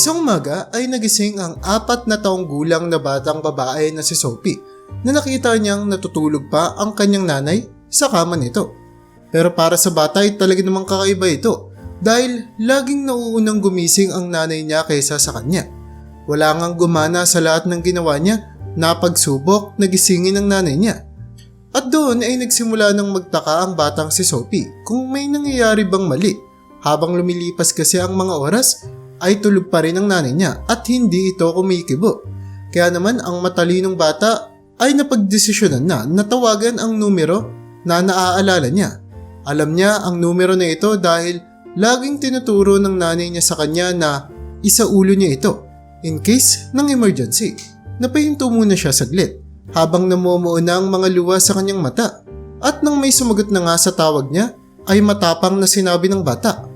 Isang umaga ay nagising ang apat na taong gulang na batang babae na si Sophie na nakita niyang natutulog pa ang kanyang nanay sa kama nito. Pero para sa bata ay talaga namang kakaiba ito dahil laging nauunang gumising ang nanay niya kaysa sa kanya. Wala ngang gumana sa lahat ng ginawa niya na pagsubok na gisingin ng nanay niya. At doon ay nagsimula ng magtaka ang batang si Sophie kung may nangyayari bang mali. Habang lumilipas kasi ang mga oras, ay tulog pa rin ang nanay niya at hindi ito kumikibo. Kaya naman ang matalinong bata ay napagdesisyonan na natawagan ang numero na naaalala niya. Alam niya ang numero na ito dahil laging tinuturo ng nanay niya sa kanya na isaulo niya ito in case ng emergency. Napahinto muna siya saglit habang namumuo na ang mga luwa sa kanyang mata. At nang may sumagot na nga sa tawag niya, ay matapang na sinabi ng bata,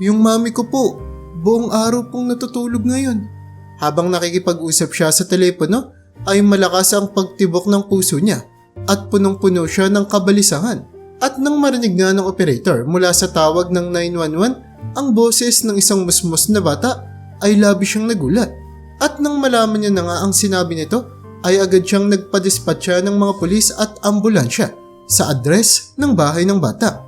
Yung mami ko po, buong araw pong natutulog ngayon. Habang nakikipag-usap siya sa telepono, ay malakas ang pagtibok ng puso niya at punong-puno siya ng kabalisahan. At nang marinig nga ng operator mula sa tawag ng 911, ang boses ng isang musmos na bata ay labi siyang nagulat. At nang malaman niya na nga ang sinabi nito, ay agad siyang nagpadispatcha ng mga pulis at ambulansya sa address ng bahay ng bata.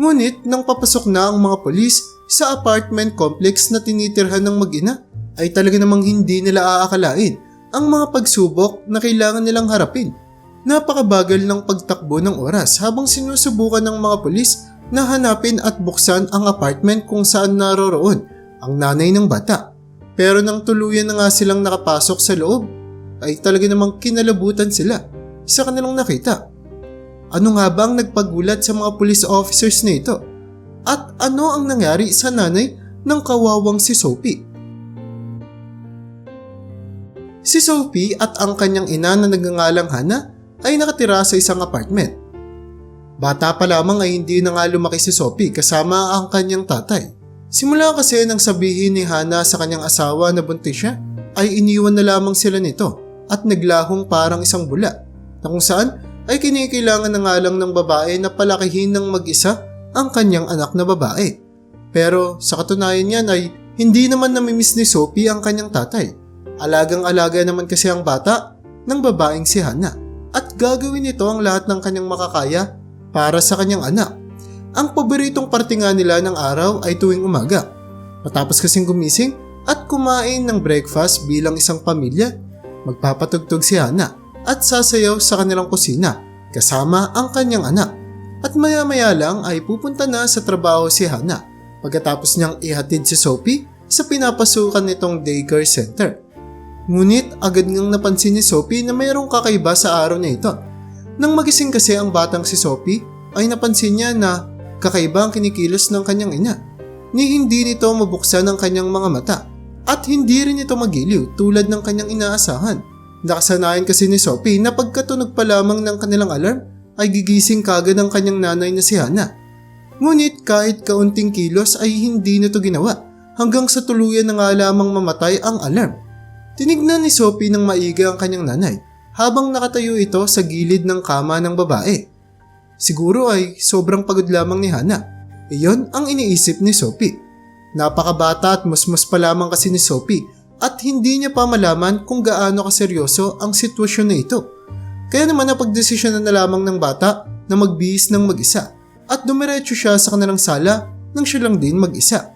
Ngunit nang papasok na ang mga pulis sa apartment complex na tinitirhan ng mag-ina, ay talaga namang hindi nila aakalain ang mga pagsubok na kailangan nilang harapin. Napakabagal ng pagtakbo ng oras habang sinusubukan ng mga pulis na hanapin at buksan ang apartment kung saan naroroon ang nanay ng bata. Pero nang tuluyan na nga silang nakapasok sa loob, ay talaga namang kinalabutan sila sa kanilang nakita. Ano nga ba ang nagpagulat sa mga police officers na ito? At ano ang nangyari sa nanay ng kawawang si Sophie? Si Sophie at ang kanyang ina na nagngangalang Hana ay nakatira sa isang apartment. Bata pa lamang ay hindi na nga lumaki si Sophie kasama ang kanyang tatay. Simula kasi nang sabihin ni Hana sa kanyang asawa na buntis siya, ay iniwan na lamang sila nito at naglahong parang isang bula na kung saan ay kinikailangan na nga lang ng babae na palakihin ng mag-isa ang kanyang anak na babae. Pero sa katunayan niyan ay hindi naman namimiss ni Sophie ang kanyang tatay. Alagang-alaga naman kasi ang bata ng babaeng si Hana at gagawin nito ang lahat ng kanyang makakaya para sa kanyang anak. Ang paboritong parte nga nila ng araw ay tuwing umaga. Matapos kasing gumising at kumain ng breakfast bilang isang pamilya, magpapatugtog si Hana at sasayaw sa kanilang kusina kasama ang kanyang anak. At maya-maya lang ay pupunta na sa trabaho si Hana pagkatapos niyang ihatid si Sophie sa pinapasukan nitong daycare center. Ngunit agad ngang napansin ni Sophie na mayroong kakaiba sa araw na ito. Nang magising kasi ang batang si Sophie ay napansin niya na kakaiba ang kinikilos ng kanyang ina. Ni hindi nito mabuksan ang kanyang mga mata at hindi rin ito magiliw tulad ng kanyang inaasahan. Nakasanayan kasi ni Sophie na pagkatunog pa lamang ng kanilang alarm ay gigising kagad ang kanyang nanay na si Hana. Ngunit kahit kaunting kilos ay hindi nito ginawa hanggang sa tuluyan na nga lamang mamatay ang alarm. Tinignan ni Sophie ng maiga ang kanyang nanay habang nakatayo ito sa gilid ng kama ng babae. Siguro ay sobrang pagod lamang ni Hana. Iyon ang iniisip ni Sophie. Napakabata at musmus pa lamang kasi ni Sophie at hindi niya pa malaman kung gaano kaseryoso ang sitwasyon na ito. Kaya naman napagdesisyonan na lamang ng bata na magbihis ng mag-isa at dumiretso siya sa kanilang sala nang siya lang din mag-isa.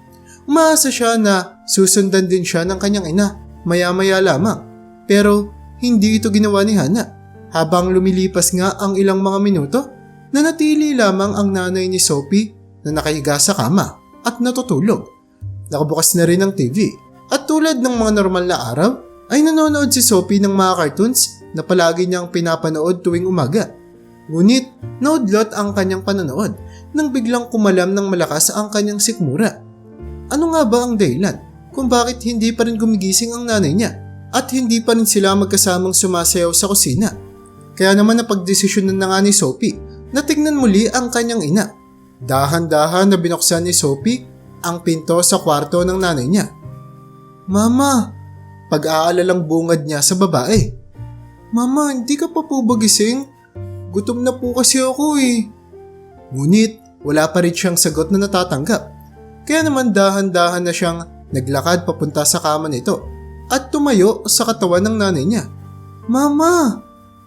Umaasa siya na susundan din siya ng kanyang ina maya-maya lamang. Pero hindi ito ginawa ni Hana. Habang lumilipas nga ang ilang mga minuto, nanatili lamang ang nanay ni Sophie na nakahiga sa kama at natutulog. Nakabukas na rin ang TV at tulad ng mga normal na araw, ay nanonood si Sophie ng mga cartoons na palagi niyang pinapanood tuwing umaga. Ngunit, naudlot ang kanyang panonood nang biglang kumalam ng malakas ang kanyang sikmura. Ano nga ba ang dahilan kung bakit hindi pa rin gumigising ang nanay niya at hindi pa rin sila magkasamang sumasayaw sa kusina? Kaya naman napagdesisyonan na nga ni Sophie na tignan muli ang kanyang ina. Dahan-dahan na binuksan ni Sophie ang pinto sa kwarto ng nanay niya Mama, pag-aalalang bungad niya sa babae. Mama, hindi ka pa po ba gising? Gutom na po kasi ako eh. Ngunit, wala pa rin siyang sagot na natatanggap. Kaya naman dahan-dahan na siyang Naglakad papunta sa kama nito at tumayo sa katawan ng nanay niya. Mama!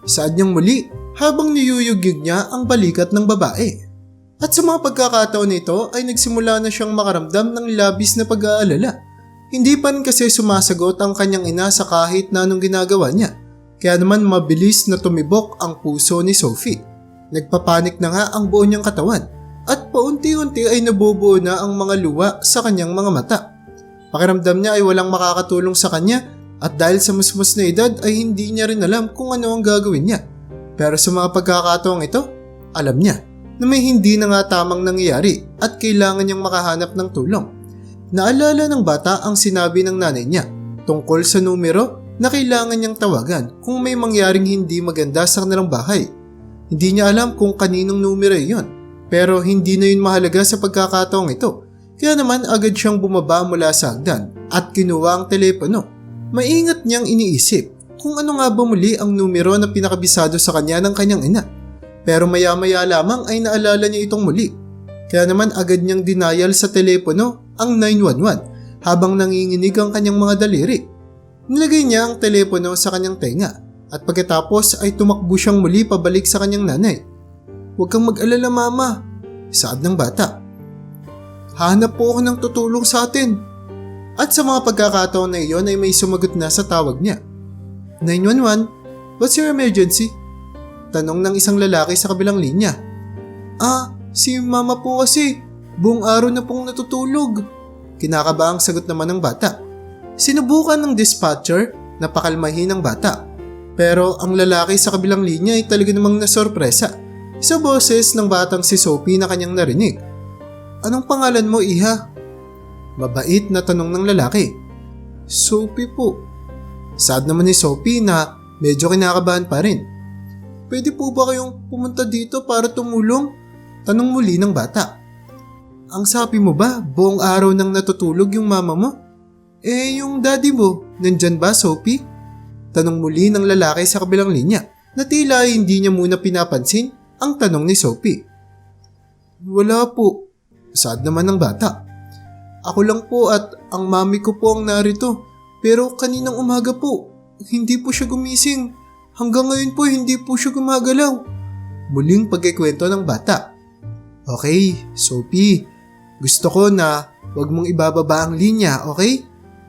Saad niyang muli habang niyuyugyug niya ang balikat ng babae. At sa mga pagkakataon nito ay nagsimula na siyang makaramdam ng labis na pag-aalala. Hindi pa rin kasi sumasagot ang kanyang ina sa kahit na anong ginagawa niya. Kaya naman mabilis na tumibok ang puso ni Sophie. Nagpapanik na nga ang buo niyang katawan at paunti-unti ay nabubuo na ang mga luwa sa kanyang mga mata. Pakiramdam niya ay walang makakatulong sa kanya at dahil sa musmus na edad ay hindi niya rin alam kung ano ang gagawin niya. Pero sa mga pagkakataong ito, alam niya na may hindi na nga tamang nangyayari at kailangan niyang makahanap ng tulong. Naalala ng bata ang sinabi ng nanay niya tungkol sa numero na kailangan niyang tawagan kung may mangyaring hindi maganda sa kanilang bahay. Hindi niya alam kung kaninong numero iyon pero hindi na yun mahalaga sa pagkakataong ito. Kaya naman agad siyang bumaba mula sa hagdan at kinuha ang telepono. Maingat niyang iniisip kung ano nga ba muli ang numero na pinakabisado sa kanya ng kanyang ina. Pero maya-maya lamang ay naalala niya itong muli. Kaya naman agad niyang denial sa telepono ang 911 habang nanginginig ang kanyang mga daliri. Nilagay niya ang telepono sa kanyang tenga at pagkatapos ay tumakbo siyang muli pabalik sa kanyang nanay. Huwag kang mag-alala mama, saad ng bata. Hanap po ako ng tutulong sa atin. At sa mga pagkakataon na iyon ay may sumagot na sa tawag niya. 911, what's your emergency? Tanong ng isang lalaki sa kabilang linya. Ah, si mama po kasi. Buong araw na pong natutulog. Kinakabaang sagot naman ng bata. Sinubukan ng dispatcher na pakalmahin ng bata. Pero ang lalaki sa kabilang linya ay talaga namang nasorpresa sa boses ng batang si Sophie na kanyang narinig. Anong pangalan mo, Iha? Mabait na tanong ng lalaki. Sophie po. Sad naman ni Sophie na medyo kinakabahan pa rin. Pwede po ba kayong pumunta dito para tumulong? Tanong muli ng bata. Ang sabi mo ba, buong araw nang natutulog yung mama mo? Eh, yung daddy mo, nandyan ba, Sophie? Tanong muli ng lalaki sa kabilang linya na tila hindi niya muna pinapansin ang tanong ni Sophie. Wala po. Sad naman ng bata. Ako lang po at ang mami ko po ang narito. Pero kaninang umaga po, hindi po siya gumising. Hanggang ngayon po hindi po siya gumagalaw. Muling pagkikwento ng bata. Okay, Sophie. Gusto ko na wag mong ibababa ang linya, okay?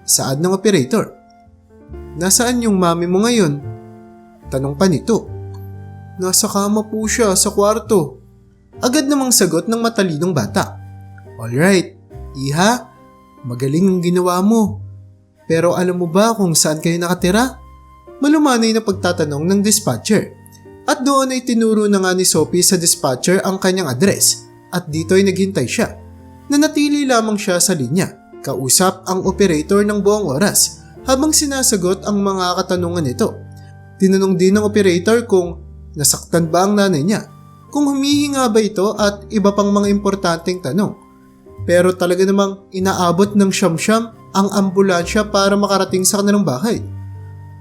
Saad ng operator. Nasaan yung mami mo ngayon? Tanong pa nito. Nasa kama po siya sa kwarto. Agad namang sagot ng matalinong bata. Alright, iha, magaling ang ginawa mo. Pero alam mo ba kung saan kayo nakatira? Malumanay na pagtatanong ng dispatcher. At doon ay tinuro na nga ni Sophie sa dispatcher ang kanyang address at dito ay naghintay siya. Nanatili lamang siya sa linya, kausap ang operator ng buong oras habang sinasagot ang mga katanungan nito. Tinanong din ng operator kung nasaktan ba ang nanay niya, kung humihinga ba ito at iba pang mga importanteng tanong. Pero talaga namang inaabot ng siyam-siyam ang ambulansya para makarating sa kanilang bahay.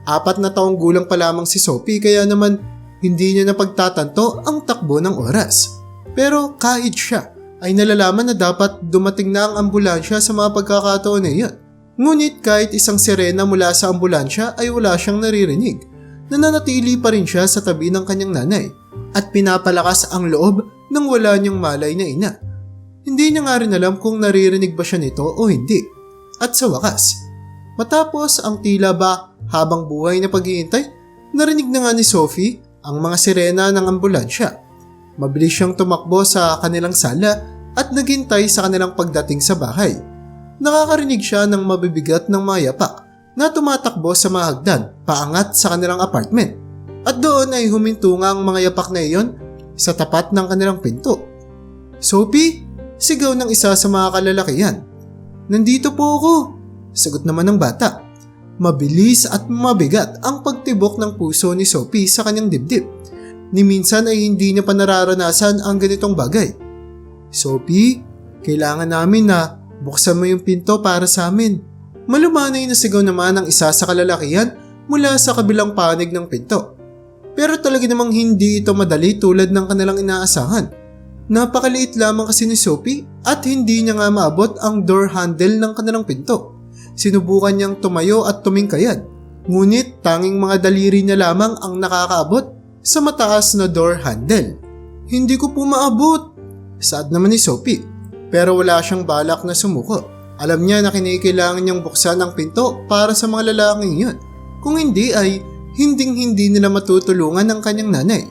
Apat na taong gulang pa lamang si Sophie kaya naman hindi niya napagtatanto ang takbo ng oras. Pero kahit siya ay nalalaman na dapat dumating na ang ambulansya sa mga pagkakataon na iyon. Ngunit kahit isang sirena mula sa ambulansya ay wala siyang naririnig. Nananatili pa rin siya sa tabi ng kanyang nanay at pinapalakas ang loob ng wala niyang malay na ina. Hindi niya nga rin alam kung naririnig ba siya nito o hindi. At sa wakas, matapos ang tila ba habang buhay na paghihintay, narinig na nga ni Sophie ang mga sirena ng ambulansya. Mabilis siyang tumakbo sa kanilang sala at naghintay sa kanilang pagdating sa bahay. Nakakarinig siya ng mabibigat ng mga yapak na tumatakbo sa mga hagdan paangat sa kanilang apartment. At doon ay huminto nga ang mga yapak na iyon sa tapat ng kanilang pinto. Sophie, sigaw ng isa sa mga kalalakihan. Nandito po ako, sagot naman ng bata. Mabilis at mabigat ang pagtibok ng puso ni Sophie sa kanyang dibdib. Ni minsan ay hindi niya pa nararanasan ang ganitong bagay. Sophie, kailangan namin na buksan mo yung pinto para sa amin. Malumanay na sigaw naman ang isa sa kalalakihan mula sa kabilang panig ng pinto. Pero talaga namang hindi ito madali tulad ng kanilang inaasahan. Napakaliit lamang kasi ni Sophie at hindi niya nga maabot ang door handle ng kanilang pinto. Sinubukan niyang tumayo at tumingkayad. Ngunit tanging mga daliri niya lamang ang nakakaabot sa mataas na door handle. Hindi ko po maabot. Sad naman ni Sophie. Pero wala siyang balak na sumuko. Alam niya na kinikailangan niyang buksan ang pinto para sa mga lalaking yun. Kung hindi ay hinding hindi nila matutulungan ang kanyang nanay.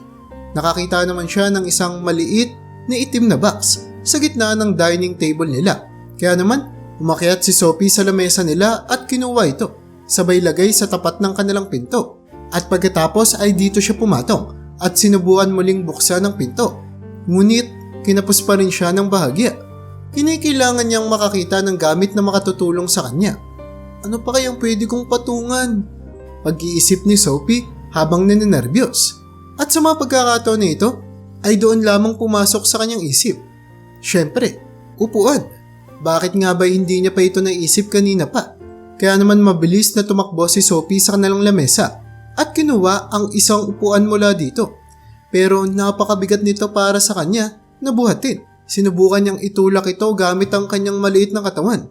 Nakakita naman siya ng isang maliit na itim na box sa gitna ng dining table nila. Kaya naman, umakyat si Sophie sa lamesa nila at kinuha ito. Sabay lagay sa tapat ng kanilang pinto. At pagkatapos ay dito siya pumatong at sinubukan muling buksan ang pinto. Ngunit kinapos pa rin siya ng bahagya. Kinikailangan niyang makakita ng gamit na makatutulong sa kanya. Ano pa kayang pwede kong patungan? Pag-iisip ni Sophie habang naninervyos. At sa mga pagkakataon na ito, ay doon lamang pumasok sa kanyang isip. Siyempre, upuan. Bakit nga ba hindi niya pa ito naisip kanina pa? Kaya naman mabilis na tumakbo si Sophie sa kanilang lamesa at kinuha ang isang upuan mula dito. Pero napakabigat nito para sa kanya na buhatin. Sinubukan niyang itulak ito gamit ang kanyang maliit na katawan.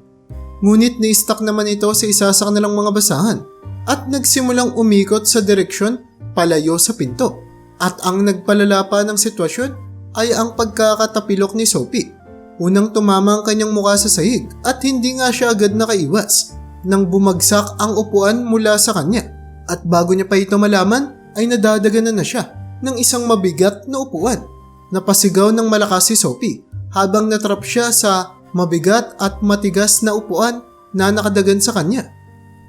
Ngunit na-stuck naman ito sa isa sa kanilang mga basahan at nagsimulang umikot sa direksyon palayo sa pinto. At ang nagpalala pa ng sitwasyon ay ang pagkakatapilok ni Sophie. Unang tumama ang kanyang mukha sa sahig at hindi nga siya agad nakaiwas nang bumagsak ang upuan mula sa kanya. At bago niya pa ito malaman ay nadadaganan na siya ng isang mabigat na upuan. Napasigaw ng malakas si Sophie habang natrap siya sa mabigat at matigas na upuan na nakadagan sa kanya.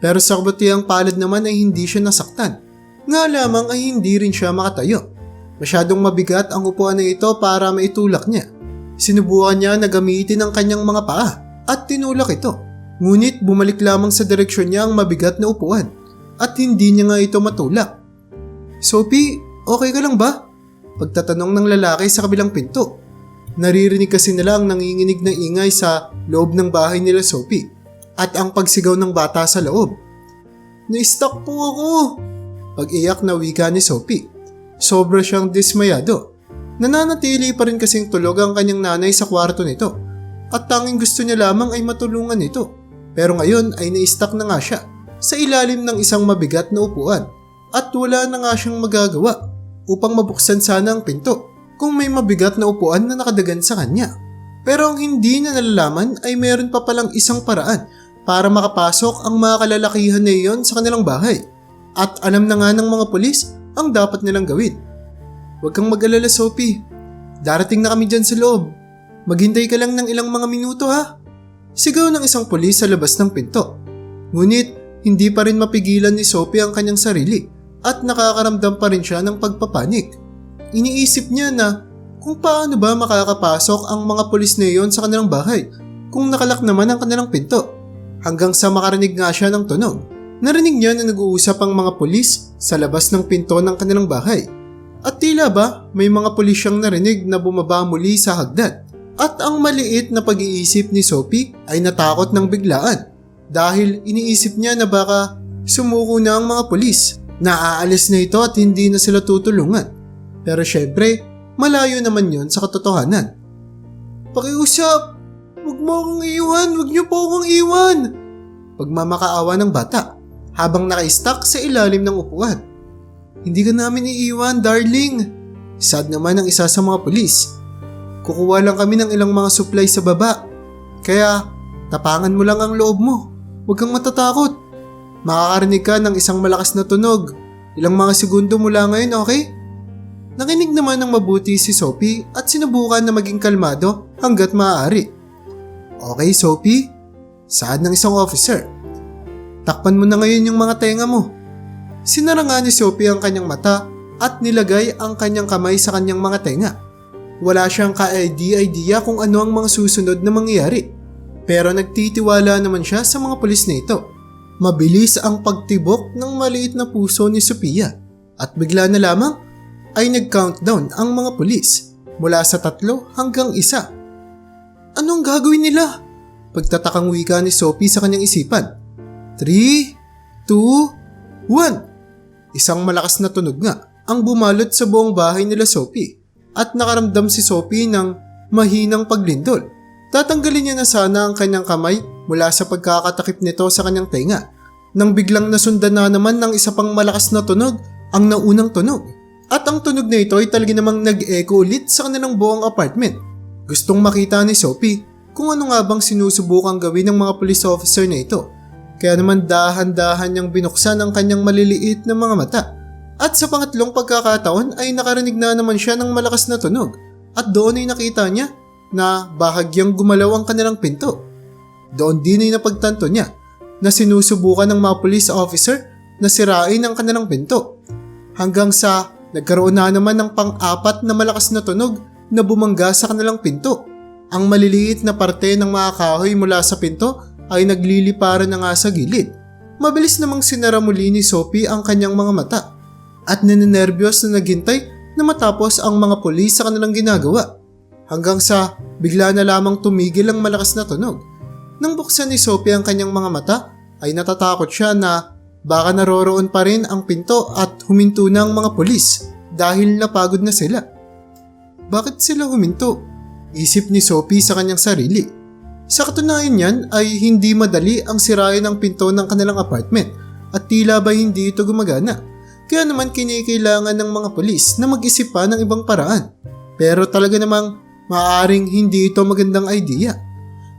Pero sa kabutiang palad naman ay hindi siya nasaktan. Nga lamang ay hindi rin siya makatayo. Masyadong mabigat ang upuan na ito para maitulak niya. Sinubukan niya na gamitin ang kanyang mga paa at tinulak ito. Ngunit bumalik lamang sa direksyon niya ang mabigat na upuan at hindi niya nga ito matulak. Sophie, okay ka lang ba? Pagtatanong ng lalaki sa kabilang pinto. Naririnig kasi nila ang nanginginig na ingay sa loob ng bahay nila Sophie at ang pagsigaw ng bata sa loob. Na-stuck po ako! Pag-iyak na wika ni Sophie. Sobra siyang dismayado. Nananatili pa rin kasing tulog ang kanyang nanay sa kwarto nito at tanging gusto niya lamang ay matulungan ito. Pero ngayon ay na-stuck na nga siya sa ilalim ng isang mabigat na upuan at wala na nga siyang magagawa upang mabuksan sana ang pinto kung may mabigat na upuan na nakadagan sa kanya. Pero ang hindi na nalalaman ay meron pa palang isang paraan para makapasok ang mga kalalakihan na iyon sa kanilang bahay. At alam na nga ng mga pulis ang dapat nilang gawin. Huwag kang mag-alala Sophie. Darating na kami dyan sa loob. Maghintay ka lang ng ilang mga minuto ha. Sigaw ng isang pulis sa labas ng pinto. Ngunit hindi pa rin mapigilan ni Sophie ang kanyang sarili at nakakaramdam pa rin siya ng pagpapanik. Iniisip niya na kung paano ba makakapasok ang mga pulis na iyon sa kanilang bahay kung nakalak naman ang kanilang pinto. Hanggang sa makarinig nga siya ng tunog. Narinig niya na nag-uusap ang mga pulis sa labas ng pinto ng kanilang bahay. At tila ba may mga pulis siyang narinig na bumaba muli sa hagdan. At ang maliit na pag-iisip ni Sophie ay natakot ng biglaan dahil iniisip niya na baka sumuko na ang mga pulis. Naaalis na ito at hindi na sila tutulungan. Pero syempre, malayo naman yon sa katotohanan. Pakiusap! Huwag mo akong iwan! Huwag niyo po akong iwan! Pagmamakaawa ng bata habang naka-stuck sa ilalim ng upuan. Hindi ka namin iiwan, darling. Sad naman ang isa sa mga pulis. Kukuha lang kami ng ilang mga supply sa baba. Kaya, tapangan mo lang ang loob mo. Huwag kang matatakot. Makakarinig ka ng isang malakas na tunog. Ilang mga segundo mula ngayon, okay? Nakinig naman ng mabuti si Sophie at sinubukan na maging kalmado hanggat maaari. Okay, Sophie? Saad ng isang officer. Takpan mo na ngayon yung mga tenga mo. Sinara nga ni Sophie ang kanyang mata at nilagay ang kanyang kamay sa kanyang mga tenga. Wala siyang ka-idea kung ano ang mga susunod na mangyayari. Pero nagtitiwala naman siya sa mga pulis na ito. Mabilis ang pagtibok ng maliit na puso ni Sophia at bigla na lamang ay nag-countdown ang mga pulis mula sa tatlo hanggang isa. Anong gagawin nila? Pagtatakang wika ni Sophie sa kanyang isipan. 3, 2, 1. Isang malakas na tunog nga ang bumalot sa buong bahay nila Sophie at nakaramdam si Sophie ng mahinang paglindol. Tatanggalin niya na sana ang kanyang kamay mula sa pagkakatakip nito sa kanyang tenga nang biglang nasundan na naman ng isa pang malakas na tunog ang naunang tunog. At ang tunog na ito ay talaga namang nag-echo ulit sa kanilang buong apartment. Gustong makita ni Sophie kung ano nga bang sinusubukan gawin ng mga police officer na ito. Kaya naman dahan-dahan niyang binuksan ang kanyang maliliit na mga mata. At sa pangatlong pagkakataon ay nakarinig na naman siya ng malakas na tunog. At doon ay nakita niya na bahagyang gumalaw ang kanilang pinto. Doon din ay napagtanto niya na sinusubukan ng mga police officer na sirain ang kanilang pinto. Hanggang sa nagkaroon na naman ng pang-apat na malakas na tunog na bumangga sa kanilang pinto. Ang maliliit na parte ng mga kahoy mula sa pinto ay nagliliparan na nga sa gilid. Mabilis namang sinara muli ni Sophie ang kanyang mga mata at nininervyos na naghintay na matapos ang mga pulis sa kanilang ginagawa. Hanggang sa bigla na lamang tumigil ang malakas na tunog. Nang buksan ni Sophie ang kanyang mga mata, ay natatakot siya na baka naroroon pa rin ang pinto at huminto na ang mga pulis dahil napagod na sila. Bakit sila huminto? Isip ni Sophie sa kanyang sarili. Sa katunayan niyan ay hindi madali ang sirayan ng pinto ng kanilang apartment at tila ba hindi ito gumagana. Kaya naman kinikailangan ng mga pulis na mag-isip pa ng ibang paraan. Pero talaga namang maaaring hindi ito magandang idea.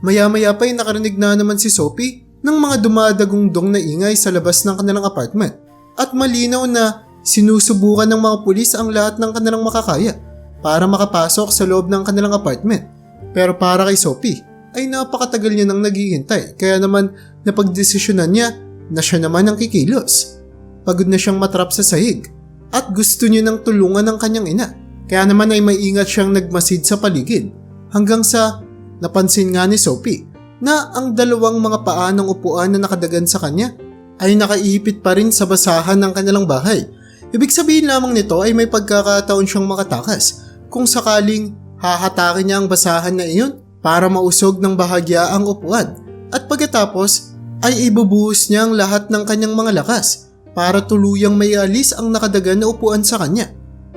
Maya-maya pa ay nakarinig na naman si Sophie ng mga dumadagungdong na ingay sa labas ng kanilang apartment. At malinaw na sinusubukan ng mga pulis ang lahat ng kanilang makakaya para makapasok sa loob ng kanilang apartment. Pero para kay Sophie ay napakatagal niya nang naghihintay kaya naman napagdesisyonan niya na siya naman ang kikilos. Pagod na siyang matrap sa sahig at gusto niya nang tulungan ng kanyang ina. Kaya naman ay may ingat siyang nagmasid sa paligid hanggang sa napansin nga ni Sophie na ang dalawang mga paa ng upuan na nakadagan sa kanya ay nakaipit pa rin sa basahan ng kanilang bahay. Ibig sabihin lamang nito ay may pagkakataon siyang makatakas kung sakaling hahatakin niya ang basahan na iyon para mausog ng bahagya ang upuan at pagkatapos ay ibubuhos niya ang lahat ng kanyang mga lakas para tuluyang may alis ang nakadagan na upuan sa kanya.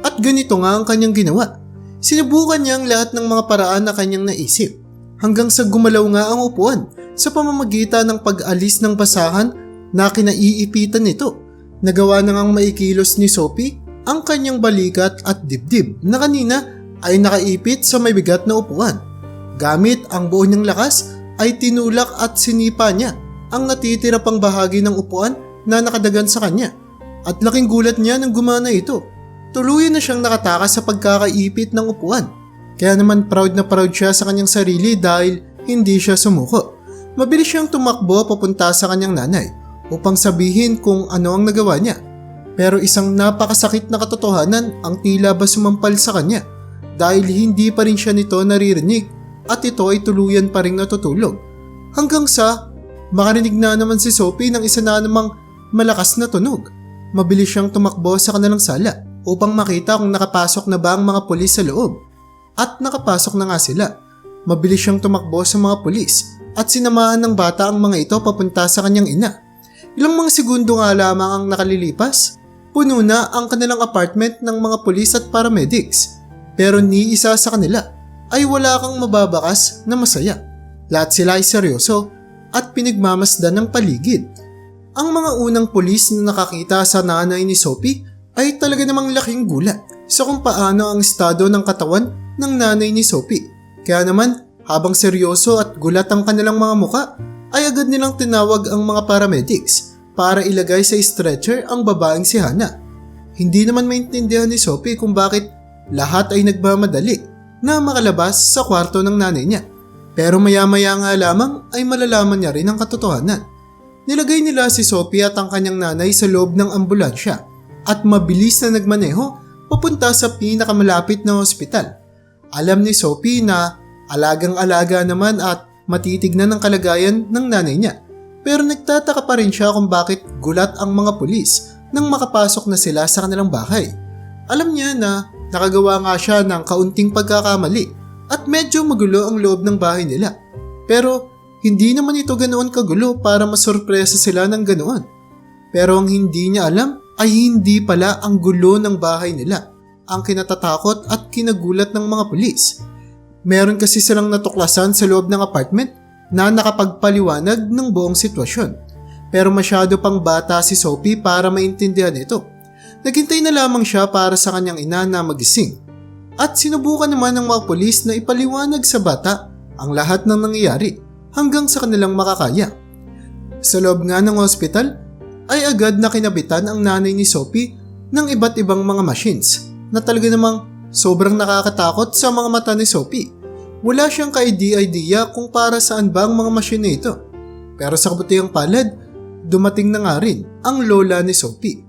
At ganito nga ang kanyang ginawa. Sinubukan niya ang lahat ng mga paraan na kanyang naisip hanggang sa gumalaw nga ang upuan sa pamamagitan ng pag-alis ng basahan na kinaiipitan nito. Nagawa na ngang maikilos ni Sophie ang kanyang balikat at dibdib na kanina ay nakaipit sa may bigat na upuan. Gamit ang buo niyang lakas ay tinulak at sinipa niya ang natitira pang bahagi ng upuan na nakadagan sa kanya. At laking gulat niya nang gumana ito. Tuluyan na siyang nakatakas sa pagkakaipit ng upuan. Kaya naman proud na proud siya sa kanyang sarili dahil hindi siya sumuko. Mabilis siyang tumakbo papunta sa kanyang nanay upang sabihin kung ano ang nagawa niya. Pero isang napakasakit na katotohanan ang tila ba sumampal sa kanya dahil hindi pa rin siya nito naririnig at ito ay tuluyan pa rin natutulog. Hanggang sa makarinig na naman si Sophie ng isa na namang malakas na tunog. Mabilis siyang tumakbo sa kanilang sala upang makita kung nakapasok na ba ang mga pulis sa loob. At nakapasok na nga sila. Mabilis siyang tumakbo sa mga pulis at sinamahan ng bata ang mga ito papunta sa kanyang ina. Ilang mga segundo nga lamang ang nakalilipas, puno na ang kanilang apartment ng mga pulis at paramedics. Pero ni isa sa kanila ay wala kang mababakas na masaya. Lahat sila ay seryoso at pinagmamasdan ng paligid. Ang mga unang pulis na nakakita sa nanay ni Sophie ay talaga namang laking gulat sa kung paano ang estado ng katawan ng nanay ni Sophie. Kaya naman, habang seryoso at gulat ang kanilang mga muka, ay agad nilang tinawag ang mga paramedics para ilagay sa stretcher ang babaeng si Hana. Hindi naman maintindihan ni Sophie kung bakit lahat ay nagmamadali na makalabas sa kwarto ng nanay niya. Pero maya-maya nga lamang ay malalaman niya rin ang katotohanan. Nilagay nila si Sophie at ang kanyang nanay sa loob ng ambulansya at mabilis na nagmaneho papunta sa pinakamalapit na ospital. Alam ni Sophie na alagang-alaga naman at matitignan ang kalagayan ng nanay niya. Pero nagtataka pa rin siya kung bakit gulat ang mga pulis nang makapasok na sila sa kanilang bahay. Alam niya na nakagawa nga siya ng kaunting pagkakamali at medyo magulo ang loob ng bahay nila. Pero hindi naman ito ganoon kagulo para masurpresa sila ng ganoon. Pero ang hindi niya alam ay hindi pala ang gulo ng bahay nila ang kinatatakot at kinagulat ng mga pulis. Meron kasi silang natuklasan sa loob ng apartment na nakapagpaliwanag ng buong sitwasyon. Pero masyado pang bata si Sophie para maintindihan ito. Naghintay na lamang siya para sa kanyang ina na magising. At sinubukan naman ng mga polis na ipaliwanag sa bata ang lahat ng nangyayari hanggang sa kanilang makakaya. Sa loob nga ng ospital ay agad na kinabitan ang nanay ni Sophie ng iba't ibang mga machines na talaga namang sobrang nakakatakot sa mga mata ni Sophie. Wala siyang ka-idea kung para saan ba ang mga machine na ito. Pero sa kabutihang palad, dumating na nga rin ang lola ni Sophie.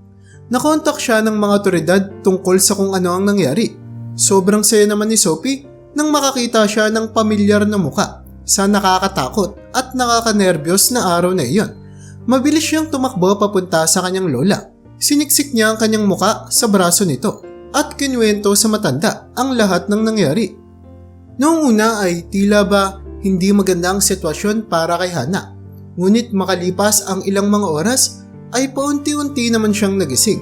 Nakontak siya ng mga otoridad tungkol sa kung ano ang nangyari. Sobrang saya naman ni Sophie nang makakita siya ng pamilyar na muka sa nakakatakot at nakakanerbiyos na araw na iyon. Mabilis siyang tumakbo papunta sa kanyang lola. Siniksik niya ang kanyang muka sa braso nito at kinuwento sa matanda ang lahat ng nangyari. Noong una ay tila ba hindi maganda ang sitwasyon para kay Hana. Ngunit makalipas ang ilang mga oras ay paunti-unti naman siyang nagising.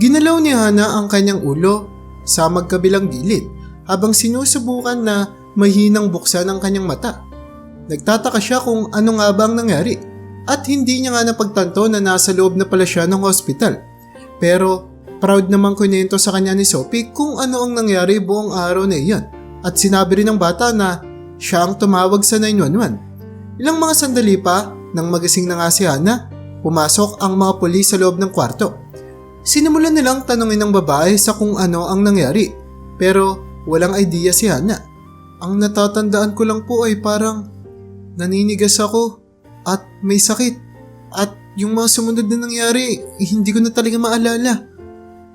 Ginalaw ni Hana ang kanyang ulo sa magkabilang gilid habang sinusubukan na mahinang buksan ang kanyang mata. Nagtataka siya kung ano nga ba ang nangyari at hindi niya nga napagtanto na nasa loob na pala siya ng hospital. Pero proud namang kunento sa kanya ni Sophie kung ano ang nangyari buong araw na iyon at sinabi rin ng bata na siya ang tumawag sa 911. Ilang mga sandali pa nang magising na nga si Hana, pumasok ang mga pulis sa loob ng kwarto. Sinimulan nilang tanungin ng babae sa kung ano ang nangyari pero walang idea si Hana. Ang natatandaan ko lang po ay parang naninigas ako at may sakit at yung mga sumunod na nangyari hindi ko na talaga maalala.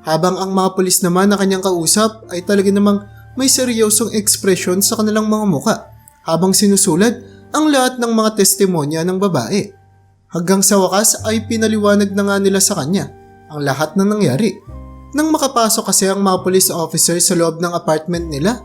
Habang ang mga pulis naman na kanyang kausap ay talaga namang may seryosong ekspresyon sa kanilang mga muka habang sinusulat ang lahat ng mga testimonya ng babae. Hanggang sa wakas ay pinaliwanag na nga nila sa kanya ang lahat ng nangyari. Nang makapasok kasi ang mga police officer sa loob ng apartment nila,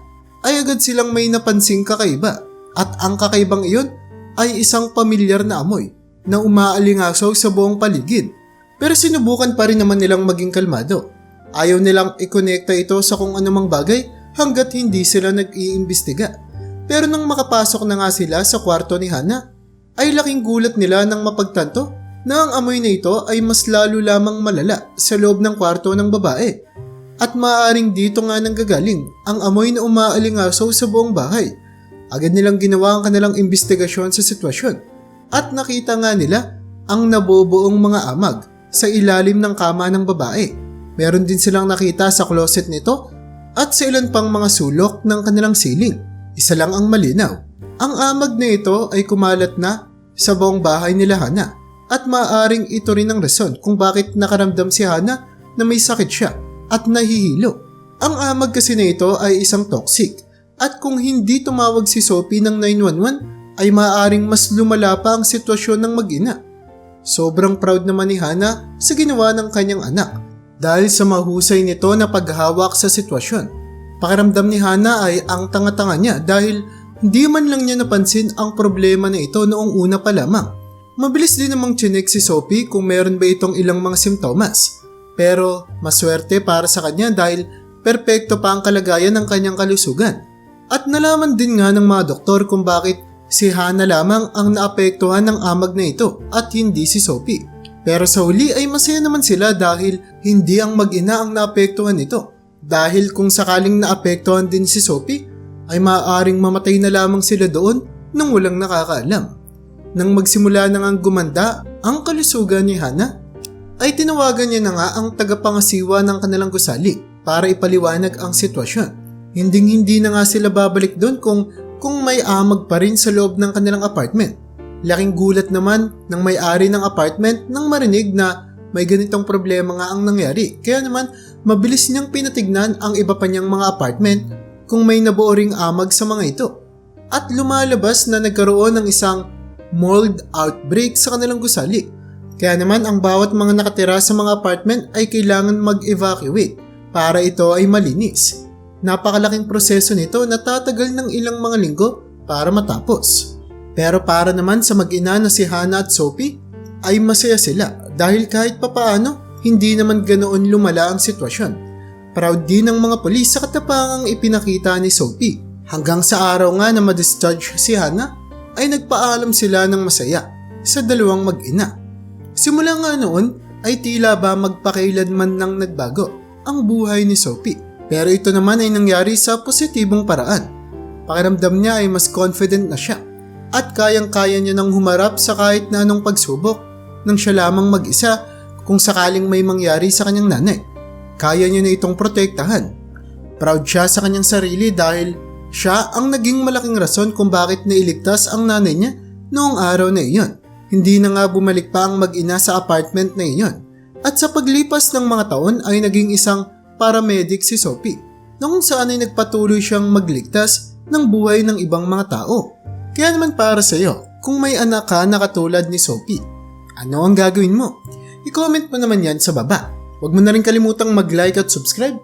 ay agad silang may napansing kakaiba at ang kakaibang iyon ay isang pamilyar na amoy na umaalingasaw sa buong paligid. Pero sinubukan pa rin naman nilang maging kalmado. Ayaw nilang ikonekta ito sa kung anumang bagay hanggat hindi sila nag-iimbestiga. Pero nang makapasok na nga sila sa kwarto ni Hana, ay laking gulat nila nang mapagtanto na ang amoy na ito ay mas lalo lamang malala sa loob ng kwarto ng babae. At maaaring dito nga nang gagaling ang amoy na umaalingasaw sa buong bahay. Agad nilang ginawa ang kanilang investigasyon sa sitwasyon at nakita nga nila ang nabubuong mga amag sa ilalim ng kama ng babae. Meron din silang nakita sa closet nito at sa ilan pang mga sulok ng kanilang siling. Isa lang ang malinaw. Ang amag na ito ay kumalat na sa buong bahay nila Hana at maaaring ito rin ang rason kung bakit nakaramdam si Hana na may sakit siya at nahihilo. Ang amag kasi na ito ay isang toxic at kung hindi tumawag si Sophie ng 911 ay maaaring mas lumala pa ang sitwasyon ng mag-ina. Sobrang proud naman ni Hana sa ginawa ng kanyang anak dahil sa mahusay nito na paghawak sa sitwasyon. Pakiramdam ni Hana ay ang tanga-tanga niya dahil hindi man lang niya napansin ang problema na ito noong una pa lamang. Mabilis din namang chinek si Sophie kung meron ba itong ilang mga simptomas. Pero maswerte para sa kanya dahil perpekto pa ang kalagayan ng kanyang kalusugan. At nalaman din nga ng mga doktor kung bakit si Hana lamang ang naapektuhan ng amag na ito at hindi si Sophie. Pero sa huli ay masaya naman sila dahil hindi ang mag-ina ang naapektuhan nito dahil kung sakaling naapektuhan din si Sophie, ay maaaring mamatay na lamang sila doon nang walang nakakaalam. Nang magsimula na ngang gumanda ang kalusugan ni Hana, ay tinawagan niya na nga ang tagapangasiwa ng kanilang gusali para ipaliwanag ang sitwasyon. Hinding hindi na nga sila babalik doon kung, kung may amag pa rin sa loob ng kanilang apartment. Laking gulat naman ng may-ari ng apartment nang marinig na may ganitong problema nga ang nangyari. Kaya naman, mabilis niyang pinatignan ang iba pa niyang mga apartment kung may nabuo ring amag sa mga ito. At lumalabas na nagkaroon ng isang mold outbreak sa kanilang gusali. Kaya naman ang bawat mga nakatira sa mga apartment ay kailangan mag-evacuate para ito ay malinis. Napakalaking proseso nito na tatagal ng ilang mga linggo para matapos. Pero para naman sa mag-ina na si Hannah at Sophie, ay masaya sila dahil kahit papaano hindi naman ganoon lumala ang sitwasyon. Proud din ng mga polis sa katapangang ipinakita ni Sophie. Hanggang sa araw nga na ma-discharge si Hana, ay nagpaalam sila ng masaya sa dalawang mag-ina. Simula nga noon ay tila ba magpakailanman nang nagbago ang buhay ni Sophie. Pero ito naman ay nangyari sa positibong paraan. Pakiramdam niya ay mas confident na siya at kayang-kaya niya nang humarap sa kahit na anong pagsubok nang siya lamang mag-isa kung sakaling may mangyari sa kanyang nanay. Kaya niya na itong protektahan. Proud siya sa kanyang sarili dahil siya ang naging malaking rason kung bakit nailigtas ang nanay niya noong araw na iyon. Hindi na nga bumalik pa ang mag-ina sa apartment na iyon. At sa paglipas ng mga taon ay naging isang paramedic si Sophie na kung saan ay nagpatuloy siyang magligtas ng buhay ng ibang mga tao. Kaya naman para sa iyo, kung may anak ka na katulad ni Sophie, ano ang gagawin mo? I-comment mo naman yan sa baba. Huwag mo na rin kalimutang mag-like at subscribe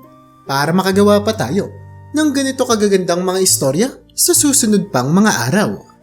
para makagawa pa tayo ng ganito kagagandang mga istorya sa susunod pang mga araw.